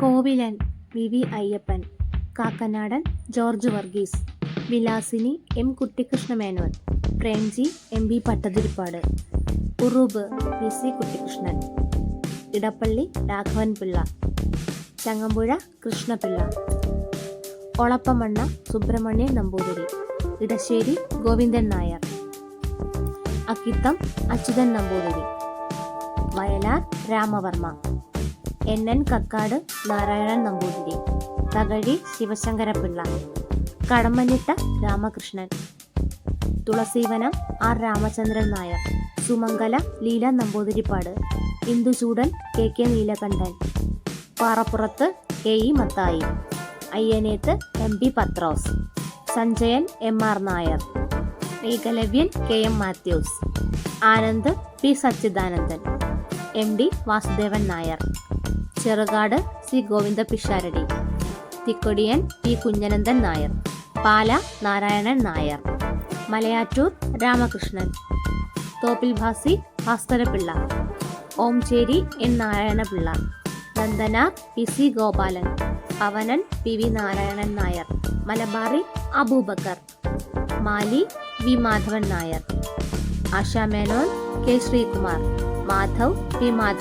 Kovilan V V Ayyappan Kakkanadan George Varghese Vilasini M Menon Premji M B Pattathiripad Uroob V C Kuttikrishnan Edappally Raghavan Pillai Changampuzha Krishnapillai Olappamanna Subramanian Namboothiri Edassery Govindan Nair Akkitham Achuthan Namboothiri Vayalar Ramavarma N N Kakkad Narayanan Namboothiri Thakazhi Sivasankarapillai Kadammanitta Ramakrishnan Thulaseevanam R Ramachandran Nair Sumangala Leela Namboothiripad Induchoodan K K Neelakantan Parappurath K E Mathai Ayyaneth M P Pathrose Sanjayan M R Nair Ekalavyan K M Mathews Anand P Sachidanandan M D Vasudevan Nair Cherukad C Govinda Pisharody Thikkodiyan P Kunhanandan Nair Pala Narayanan Nair Malayattoor Ramakrishnan Thoppil Bhasi Bhaskarapillai Omchery N Narayanapillai Nandana P C Gopalan Pavanan P V Narayanan Nair Malabari Abubakar Mali V Madhavan Nair Asha Menon K Sreekumar Madhav Shri Madhav